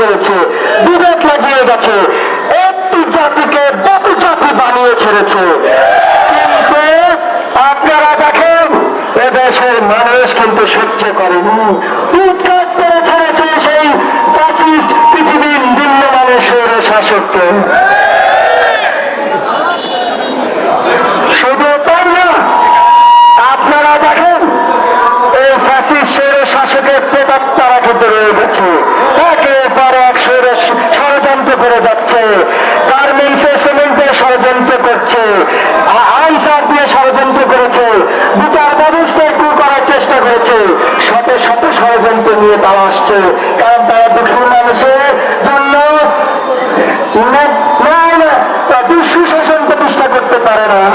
করেছে, বিবেক লাগিয়ে গেছে, একটি জাতিকে বহু জাতি বানিয়ে ছেড়েছে। কিন্তু আপনারা দেখেন, এদেশের মানুষ কিন্তু সহ্য করেনি। উৎখাত করে ছেড়েছে সেই পৃথিবীর নিম্ন মানুষের শাসককে শুধু তাই না আপনারা দেখেন এই ফ্যাসিস্ট স্বৈর শাসকের প্রেতাত্মারা কিন্তু রয়ে গেছে একের পর এক স্বৈর ষড়যন্ত্র করে যাচ্ছে গার্মেন্টসে শ্রমিকদের ষড়যন্ত্র করছে আ- আনসার দিয়ে ষড়যন্ত্র করেছে। বিচার ব্যবস্থায় কু করার চেষ্টা করেছে। শত শত ষড়যন্ত্র নিয়ে তারা আসছে। কারণ তারা দুঃখী মানুষের জন্য সুশাসন প্রতিষ্ঠা করতে পারে না।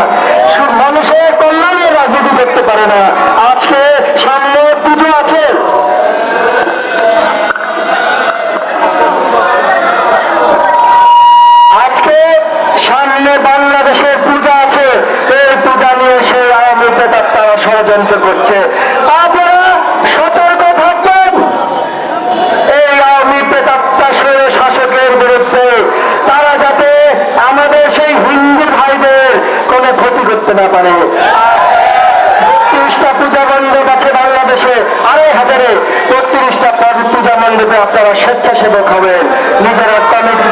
মানুষের কল্যাণের রাজনীতি করতে পারে না। আজকে সামনে পুজো আছে আজকে সামনে বাংলাদেশের পূজা আছে এই পূজা নিয়ে সে আওয়ামী পেতার তারা ষড়যন্ত্র করছে। আপনারা সতর্ক থাকবেন এই আওয়ামী শাসকের বিরুদ্ধে তারা যাতে আমাদের সেই হিন্দু ভাইদের কোনো ক্ষতি করতে না পারে। বত্রিশটা পূজা মণ্ডপ আছে বাংলাদেশে, আড়াই হাজারে বত্রিশটা পূজা মণ্ডপে আপনারা স্বেচ্ছাসেবক হবেন। নিজেরা কমিটি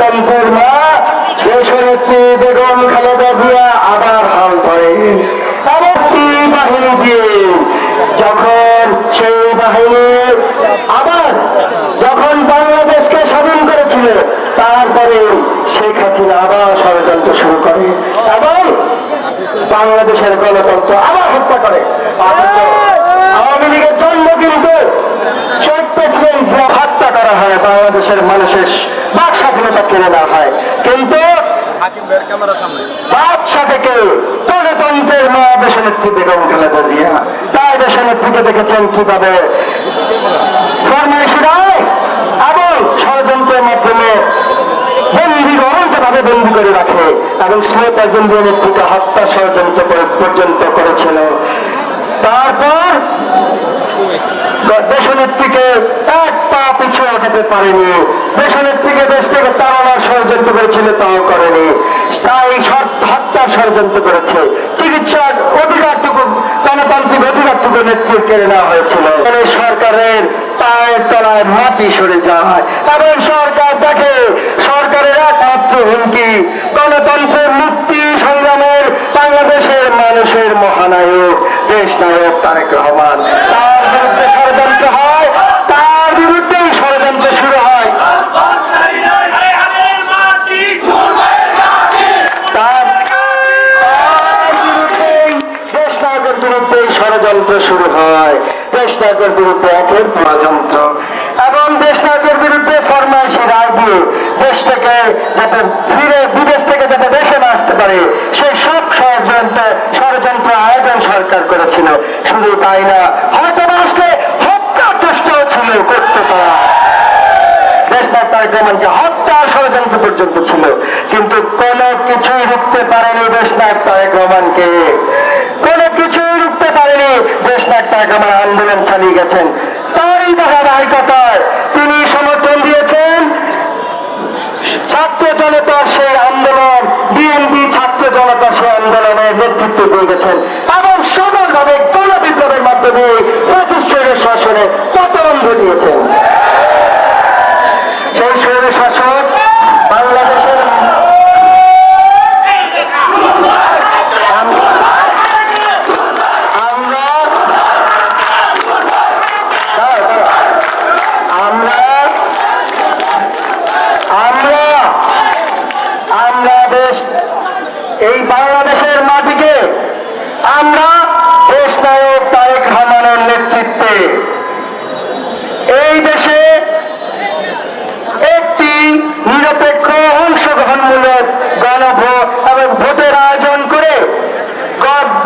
গণতন্ত্রের মা, দেশনেত্রী বেগম খালেদা জিয়া আবার হাল আরেকটি বাহিনী দিয়ে যখন সেই আবার যখন বাংলাদেশকে স্বাধীন করেছিল, তারপরে শেখ হাসিনা আবার ষড়যন্ত্র শুরু করে এবং বাংলাদেশের গণতন্ত্র আবার হত্যা করে। আওয়ামী লীগের জন্ম কিন্তু শহীদ প্রেসিডেন্ট জিয়া হত্যা করা হয় বাংলাদেশের মানুষের বাক কেড়ে নেওয়া হয়। কিন্তু হাকিম ভাইয়ের ক্যামেরার সামনে। বাদশা থেকে গণতন্ত্রের মা দেশনেত্রী বেগম খালেদা জিয়া। তাই দেশনেত্রীকে দেখেছেন কীভাবে? ফরমাইশি রায় এবং ষড়যন্ত্রের মাধ্যমে বন্দি অবৈধভাবে বন্দি করে রাখে এবং শেখ হাসিনা নেত্রীকে হত্যা ষড়যন্ত্র পর্যন্ত করেছিল। তারপর দেশনেত্রীকে এক পা হটাতে পারেনি। দেশনেত্রীকে দেশ থেকে তাড়ানোর ষড়যন্ত্র করেছিল, তাও করেনি। তাই হত্যার ষড়যন্ত্র করেছে। চিকিৎসার অধিকারটুকু, গণতান্ত্রিক অধিকারটুকু নেতৃত্ব কেড়ে নেওয়া হয়েছিল। সরকারের পায়ের তলায় মাটি সরে যায়। এবং সরকার দেখে, সরকারের একমাত্র হুমকি, গণতন্ত্রের মুক্তি সংগ্রামের বাংলাদেশের মানুষের মহানায়ক দেশ নায়ক তারেক রহমান তার বিরুদ্ধে ষড়যন্ত্র হয় তার বিরুদ্ধেই ষড়যন্ত্র শুরু হয় তার তার বিরুদ্ধেই দেশ নায়কের বিরুদ্ধে ষড়যন্ত্র শুরু হয়। দেশ নায়কের বিরুদ্ধে একের ষড়যন্ত্র এবং দেশ নায়কের বিরুদ্ধে ফরমাইশি রায় দিয়ে দেশ থেকে যাতে ফিরে, বিদেশ থেকে যাতে দেশে না আসতে পারে, সেই সব ষড়যন্ত্র ষড়যন্ত্র আয়োজন সরকার করেছিল। শুধু তাই না, হয়তো আসলে হত্যার চেষ্টাও ছিল করতে তারা। দেশনাথ তারেক রহমানকে হত্যার ষড়যন্ত্র পর্যন্ত ছিল। কিন্তু কোন কিছুই রুখতে পারেনি দেশনাথ তারেক রহমানকে। কোন পারেনি দেশনাথ আন্দোলন চালিয়ে গেছেন। তারই ধারাবাহিকতায় তিনি সমর্থন দিয়েছেন। ছাত্র জনতার সেই আন্দোলন, বিএনপি ছাত্র জনতার সে আন্দোলনের নেতৃত্ব দিয়ে গেছেন। এবং সফলভাবে কোন বিপ্লবের মাধ্যমে পঁচিশ শাসনে পতন ঘটিয়েছেন দেশের মাটিকে আমরা দেশ নায়ক তারেক রহমানের নেতৃত্বে। এই দেশে একটি নিরপেক্ষ অংশগ্রহণমূলক গণভোট এবং ভোটের আয়োজন করে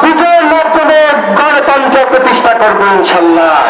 বিজয়ের মাধ্যমে গণতন্ত্র প্রতিষ্ঠা করব ইনশাল্লাহ।